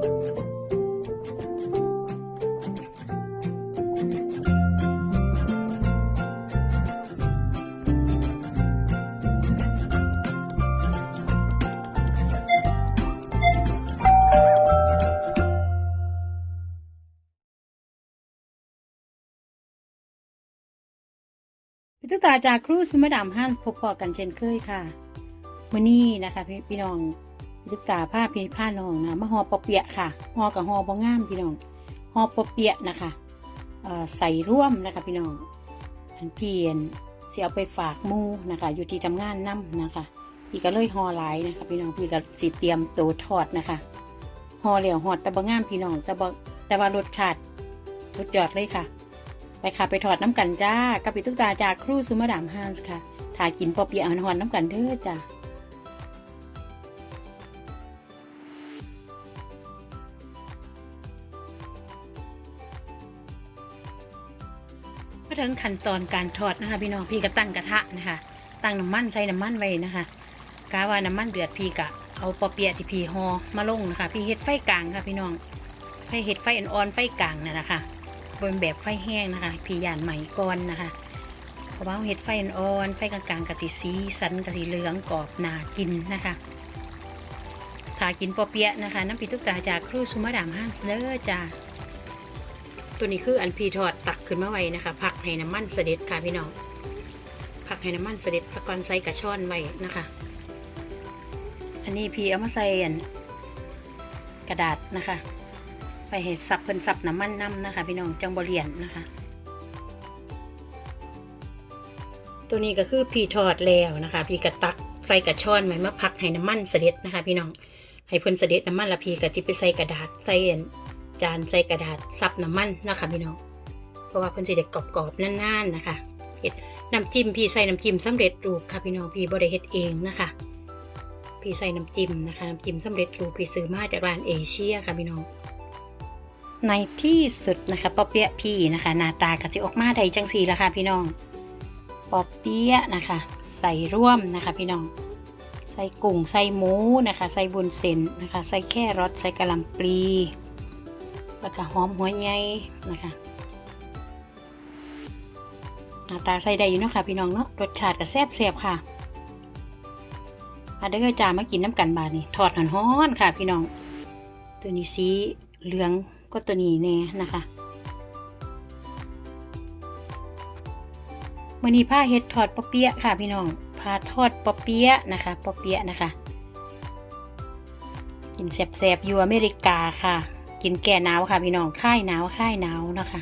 พิทุกตาจากครูสุมาดามห้านพบพอกันเช่นเคยค่ะวันนี้นะคะพี่พี่น้อง พิทุกตาผ้าพี่ผ้าน้องนะมาหอปอเปียะค่ะหอกับหอบงามพี่น้องหอปอเปียะนะคะใส่ร่วมนะคะพี่น้องอันเพียนเสียเอาไปฝากมูนะคะ อยู่ที่ทำงานน้ำนะคะ พี่ก็เลยหอหลายนะคะ พี่น้องพี่ก็สิเตรียมโตวทอดนะคะหอเหลียวหอดต่บงามพี่น้องแต่บแต่ว่ารสชาติสุดยอดเลยค่ะ ไปค่ะไปถอดน้ำกันจ้ากับปิตุกตาจากครูสุมาดามฮันส์ค่ะถ่ากินปอเปียะหอนน้ำกันเด้อจ้า มาถึงขั้นตอนการทอดนะคะ พี่น้องพี่ก็ตั้งกระทะนะคะ ตั้งน้ำมันใช้น้ำมันไว้นะคะกาว่าน้ำมันเดือดพี่กะเอาปอเปียะที่พี่หอมาลงนะคะ พี่เฮ็ดไฟกลางค่ะพี่น้องให้เฮ็ดไฟอ่อนๆไฟกลางนั่นะคะบนแบบไฟแห้งนะคะ พี่ยานใหม่ก่อนนะคะเพราะว่าเห็ดไฟอ่อนๆไฟกลางๆกะสิสีสันกะสิเหลืองกรอบน่ากินนะคะถ้ากินปอเปี๊ยะนะคะ น้ำพริกทุกตาจากครูสุมาดามห้างเด้อจ้า ตัวนี้คืออันพีทอดตักขึ้นมาไว้นะคะ ผักให้น้ำมันเสด็จค่ะพี่น้อง ผักให้น้ำมันเสด็จสะกอนใส่กระชอนไว้นะคะ อันนี้พีเอามาใส่อันกระดาษนะคะ ไปเห็ดสับเพิ่นสับน้ำมันน้ำนะคะ พี่น้องจังบเรียนนะคะ ตัวนี้ก็คือพีทอดแล้วนะคะ พีกระตักใส่กระชอนไว้มาพักให้น้ำมันเสด็จนะคะ พี่น้องให้เพิ่นเสด็จน้ำมันละพี่ก็จิไปใส่กระดาษใส่ จานใส่กระดาษซับน้ำมันนะคะพี่น้อง เพราะว่าเพิ่นสิได้กกรอบๆนานๆนะคะเฮ็ดน้ำจิ้มพี่ใส่น้ำจิ้มสำเร็จรูปค่ะพี่น้องพี่บ่ได้เฮ็ดเองนะคะ พี่ใส่น้ำจิ้มนะคะน้ำจิ้มสำเร็จรูปพี่ซื้อมาจากร้านเอเชียค่ะพี่น้องในที่สุดนะคะปอเปี๊ยะพี่นะคะหน้าตากะจิออกมาได้จังสีละค่ะพี่น้องปอเปี๊ยะนะคะ ใส่ร่วมนะคะพี่น้อง ใส่กุ้งใส่หมูนะคะ ใส่บุญเส้นนะคะ ใส่แค่รสใส่กะหล่ำปลี แล้วก็หอมหัวใหญ่นะคะหน้าตาใส่ได้อยู่เนาะค่ะพี่น้องเนาะรสชาติก็แซ่บแซบๆค่ะมาเด้อจ้ามากินน้ำกันบาดนี่ทอดหอนๆค่ะ พี่น้อง ตัวนี้สีเหลืองก็ตัวนี้แน่นะคะมื่อนี้ผ้าเฮ็ดทอดปอเปี๊ยะค่ะ พี่น้องผ้าทอดปอเปี๊ยะนะคะปอเปี๊ยะนะคะ กินแสบๆอยู่อเมริกาค่ะ กินแก่หนาวค่ะพี่น้องค่ายหนาวค่ายหนาวนะคะ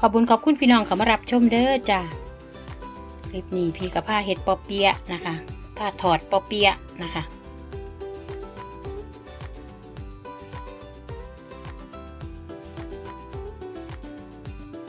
ขอบคุณขอบคุณพี่น้องเขามารับชมเด้อจ้าคลิปนี้พี่กับผ้าเฮ็ดปอเปี๊ยะนะคะผ้าถอดปอเปี๊ยะนะคะ